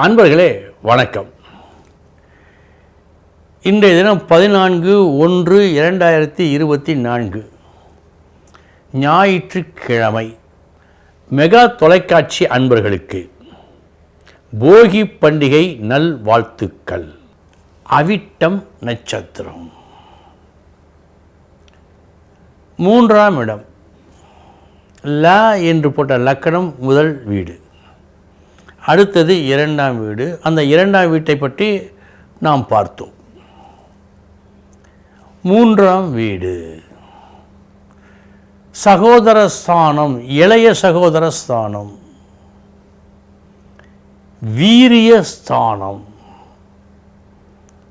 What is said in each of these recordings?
அன்பர்களே வணக்கம். இன்றைய தினம் பதினான்கு ஒன்று இரண்டாயிரத்தி இருபத்தி நான்கு. ஞாயிற்றுக்கிழமை. மெகா தொலைக்காட்சி அன்பர்களுக்கு போகி பண்டிகை நல் வாழ்த்துக்கள் அவிட்டம் நட்சத்திரம். மூன்றாம் இடம். ல என்று போட்ட லக்கணம் முதல் வீடு. அடுத்தது இரண்டாம் வீடு. அந்த இரண்டாம் வீட்டை பற்றி நாம் பார்த்தோம். மூன்றாம் வீடு. சகோதர ஸ்தானம் இளைய சகோதர ஸ்தானம். வீரிய ஸ்தானம்.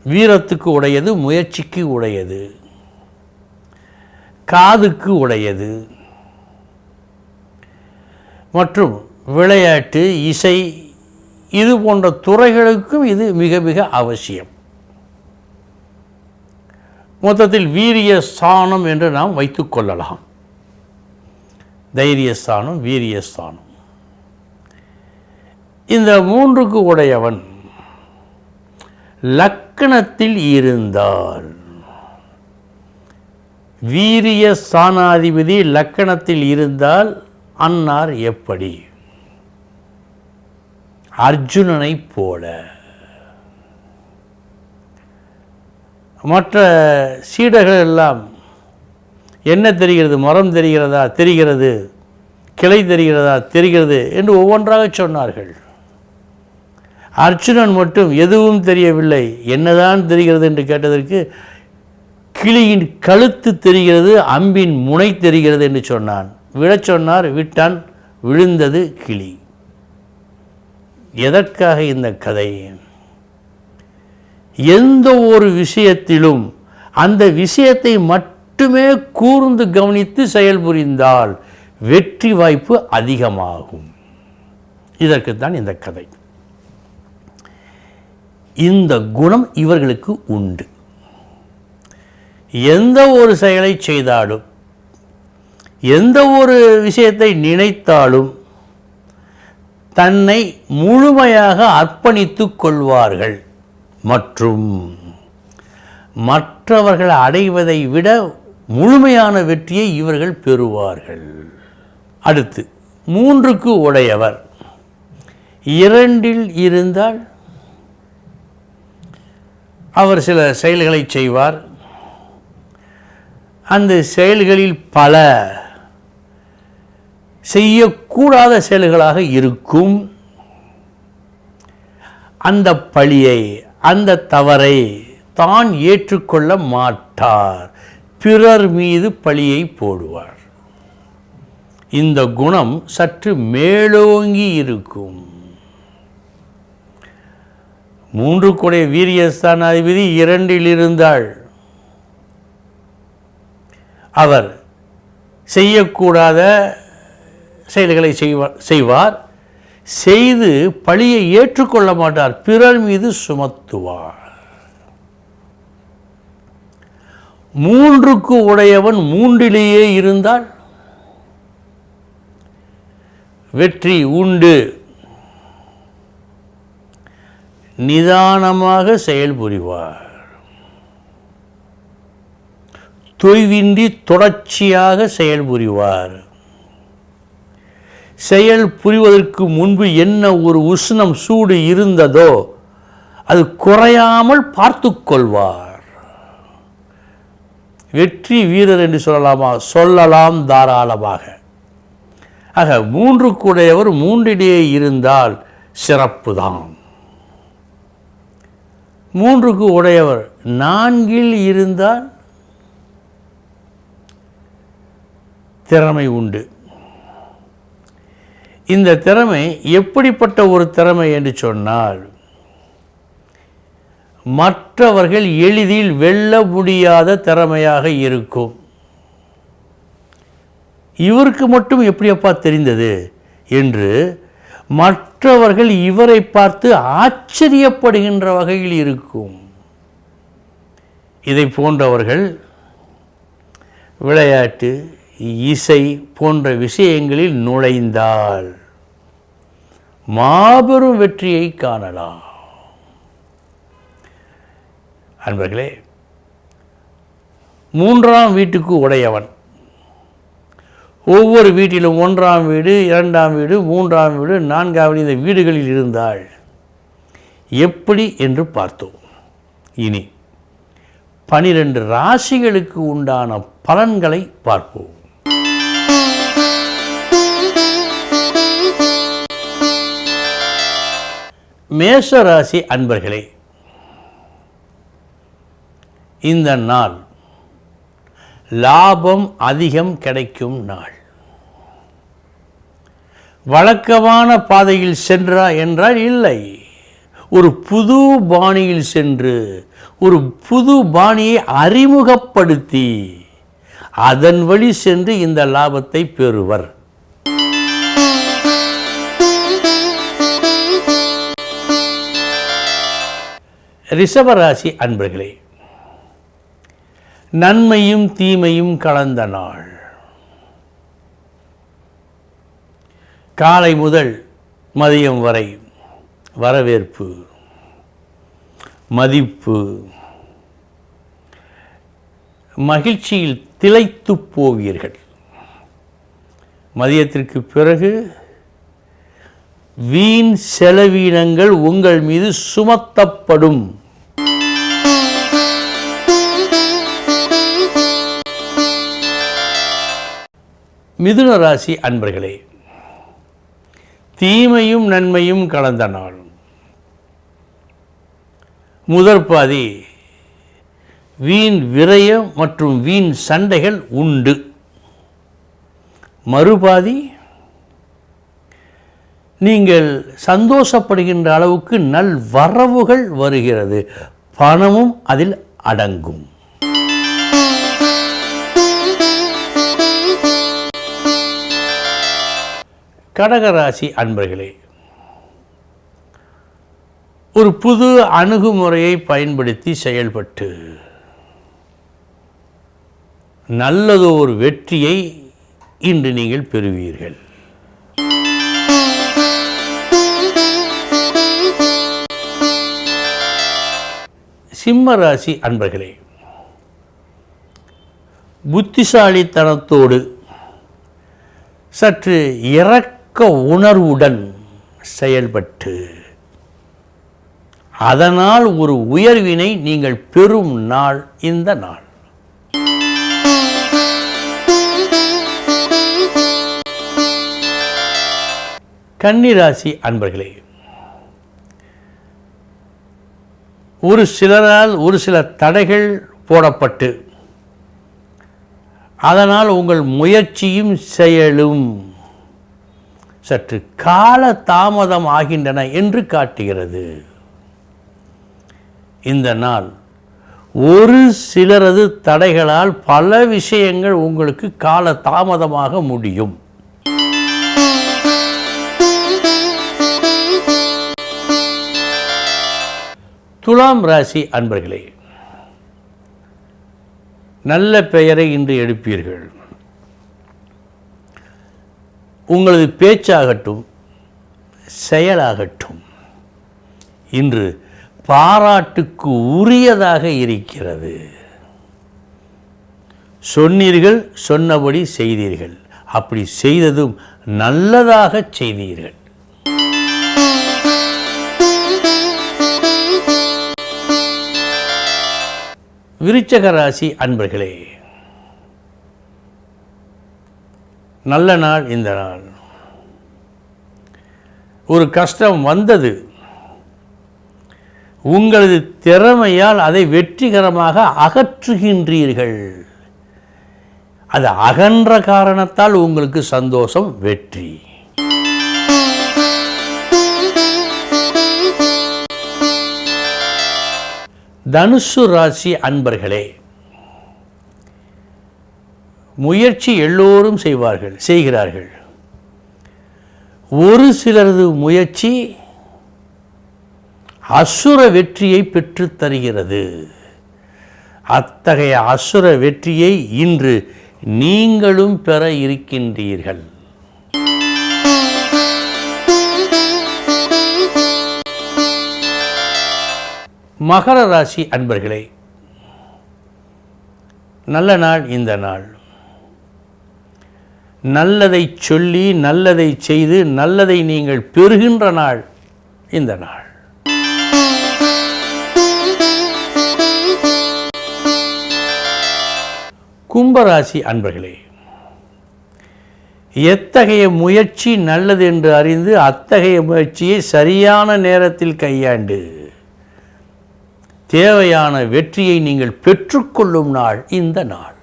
வீரத்துக்கு உடையது முயற்சிக்கு உடையது. காதுக்கு உடையது. மற்றும் விளையாட்டு இசை இது போன்ற துறைகளுக்கும் இது மிக மிக அவசியம். மொத்தத்தில் வீரிய ஸ்தானம் என்று நாம் வைத்துக்கொள்ளலாம் தைரியஸ்தானம் வீரியஸ்தானம் இந்த மூன்றுக்கு உடையவன் லக்கணத்தில் இருந்தால் வீரிய ஸ்தானாதிபதி லக்கணத்தில் இருந்தால் அன்னார் எப்படி? அர்ஜுனனைப் போல. மற்ற சீடர்கள் எல்லாம் என்ன தெரிகிறது? மரம் தெரிகிறதா? தெரிகிறது. கிளை தெரிகிறதா? தெரிகிறது என்று ஒவ்வொன்றாக சொன்னார்கள். அர்ஜுனன் மட்டும் எதுவும் தெரியவில்லை. என்னதான் தெரிகிறது என்று கேட்டதற்கு கிளியின் கழுத்து தெரிகிறது அம்பின் முனை தெரிகிறது என்று சொன்னான். விழச் சொன்னார் விட்டான் விழுந்தது கிளி. எதற்காக இந்த கதை? எந்த ஒரு விஷயத்திலும் அந்த விஷயத்தை மட்டுமே கூர்ந்து கவனித்து செயல்புரிந்தால் வெற்றி வாய்ப்பு அதிகமாகும். இதற்குத்தான் இந்த கதை. இந்த குணம் இவர்களுக்கு உண்டு. எந்த ஒரு செயலை செய்தாலும் எந்த ஒரு விஷயத்தை நினைத்தாலும் தன்னை முழுமையாக அர்ப்பணித்து கொள்வார்கள். மற்றும் மற்றவர்கள் அடைவதை விட முழுமையான வெற்றியை இவர்கள் பெறுவார்கள். அடுத்து மூன்றுக்கு உடையவர். இரண்டில் இருந்தால் அவர் சில செயல்களை செய்வார். அந்த செயல்களில் பல செய்யக்கூடாத செயல்களாக இருக்கும். அந்த பழியை அந்த தவறை தான் ஏற்றுக்கொள்ள மாட்டார். பிறர் மீது பழியை போடுவார். இந்த குணம் சற்று மேலோங்கி இருக்கும். மூன்று கொடை வீரியஸ்தானாதிபதி இரண்டில் இருந்தாள். அவர் செய்யக்கூடாத செயல்களை செய்வார் செய்வார். செய்து பழியை ஏற்றுக்கொள்ள மாட்டார். பிறர் மீது சுமத்துவார். மூன்றுக்கு உடையவன் மூன்றிலேயே இருந்தால் வெற்றி உண்டு. நிதானமாக செயல்புரிவார் தொய்வின்றி தொடர்ச்சியாக செயல்புரிவார் செயல் புரிவதற்கு முன்பு என்ன ஒரு உஷ்ணம் சூடு இருந்ததோ அது குறையாமல் பார்த்து கொள்வார். வெற்றி வீரர் என்று சொல்லலாமா? சொல்லலாம் தாராளமாக. ஆக மூன்று கூடையவர் மூன்றிடையே இருந்தால் சிறப்பு தான் மூன்றுக்கு உடையவர் நான்கில் இருந்தால் திறமை உண்டு. இந்த திறமை எப்படிப்பட்ட ஒரு திறமை என்று சொன்னால் மற்றவர்கள் எளிதில் வெல்ல முடியாத திறமையாக இருக்கும். இவருக்கு மட்டும் எப்படியப்பா தெரிந்தது என்று மற்றவர்கள் இவரை பார்த்து ஆச்சரியப்படுகின்ற வகையில் இருக்கும். இதை போன்றவர்கள் விளையாட்டு இசை போன்ற விஷயங்களில் நுழைந்தால் மாபெரும் வெற்றியை காணலாம். அன்பர்களே மூன்றாம் வீட்டுக்கு உடையவன். ஒவ்வொரு வீட்டிலும் ஒன்றாம் வீடு இரண்டாம் வீடு மூன்றாம் வீடு நான்காம் வீடு இந்த வீடுகளில் இருந்தால் எப்படி என்று பார்த்தோம். இனி பனிரெண்டு ராசிகளுக்கு உண்டான பலன்களை பார்ப்போம். மேஷ ராசி அன்பர்களே இந்த நாள் லாபம் அதிகம் கிடைக்கும் நாள். வழக்கமான பாதையில் சென்றா என்றால் இல்லை. ஒரு புது பாணியில் சென்று ஒரு புது பாணியை அறிமுகப்படுத்தி அதன் வழி சென்று இந்த லாபத்தை பெறுவர். ரிஷபராசி அன்பர்களே நன்மையும் தீமையும் கலந்த நாள். காலை முதல் மதியம் வரை வரவேற்பு மதிப்பு. மகிழ்ச்சியில் திளைத்து போவீர்கள். மதியத்திற்கு பிறகு வீண் செலவீனங்கள் உங்கள் மீது சுமத்தப்படும். மிதுன ராசி அன்பர்களே தீமையும் நன்மையும் கலந்த நாள். முதற் பாதி வீண் விரயம் மற்றும் வீண் சண்டைகள் உண்டு. மறுபாதி நீங்கள் சந்தோஷப்படுகின்ற அளவுக்கு நல் வரவுகள் வருகிறது. பணமும் அதில் அடங்கும். கடகராசி அன்பர்களே ஒரு புது அணுகுமுறையை பயன்படுத்தி செயல்பட்டு நல்லதொரு வெற்றியை இன்று நீங்கள் பெறுவீர்கள். சிம்ம ராசி அன்பர்களே புத்திசாலித்தனத்தோடு சற்று இறக்க இரக்க உணர்வுடன் செயல்பட்டு அதனால் ஒரு உயர்வினை நீங்கள் பெறும் நாள் இந்த நாள். கன்னிராசி அன்பர்களே ஒரு சிலரால் ஒரு சில தடைகள் போடப்பட்டு அதனால் உங்கள் முயற்சியும் செயலும் சற்று கால தாமதம் ஆகின்றன என்று காட்டுகிறது. இந்த நாள் ஒரு சிலரது தடைகளால் பல விஷயங்கள் உங்களுக்கு கால தாமதமாக முடியும். துலாம் ராசி அன்பர்களே நல்ல பெயரை இன்று எடுப்பீர்கள். உங்களது பேச்சாகட்டும் செயலாகட்டும் இன்று பாராட்டுக்கு உரியதாக இருக்கிறது. சொன்னீர்கள் சொன்னபடி செய்தீர்கள். அப்படி செய்ததும் நல்லதாக செய்தீர்கள். விருச்சக ராசி அன்பர்களே நல்ல நாள் இந்த நாள். ஒரு கஷ்டம் வந்தது. உங்களது திறமையால் அதை வெற்றிகரமாக அகற்றுகின்றீர்கள். அது அகன்ற காரணத்தால் உங்களுக்கு சந்தோஷம் வெற்றி. தனுசு ராசி அன்பர்களே முயற்சி எல்லோரும் செய்வார்கள் செய்கிறார்கள். ஒரு சிலரது முயற்சி அசுர வெற்றியை பெற்று தருகிறது. அத்தகைய அசுர வெற்றியை இன்று நீங்களும் பெற இருக்கின்றீர்கள். மகர ராசி அன்பர்களே நல்ல நாள் இந்த நாள். நல்லதை சொல்லி நல்லதை செய்து நல்லதை நீங்கள் பெறுகின்ற நாள் இந்த நாள். கும்பராசி அன்பர்களே எத்தகைய முயற்சி நல்லது என்று அறிந்து அத்தகைய முயற்சியை சரியான நேரத்தில் கையாண்டு தேவையான வெற்றியை நீங்கள் பெற்றுக்கொள்ளும் நாள் இந்த நாள்.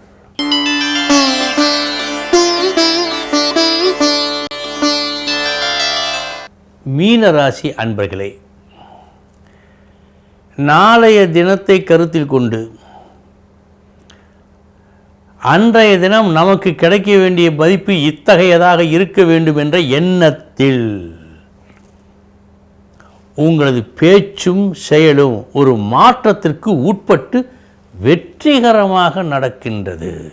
மீனராசி அன்பர்களே நாளைய தினத்தை கருத்தில் கொண்டு அன்றைய தினம் நமக்கு கிடைக்க வேண்டிய மதிப்பு இத்தகையதாக இருக்க வேண்டும் என்ற எண்ணத்தில் உங்களது பேச்சும் செயலும் ஒரு மாற்றத்திற்கு உட்பட்டு வெற்றிகரமாக நடக்கின்றது.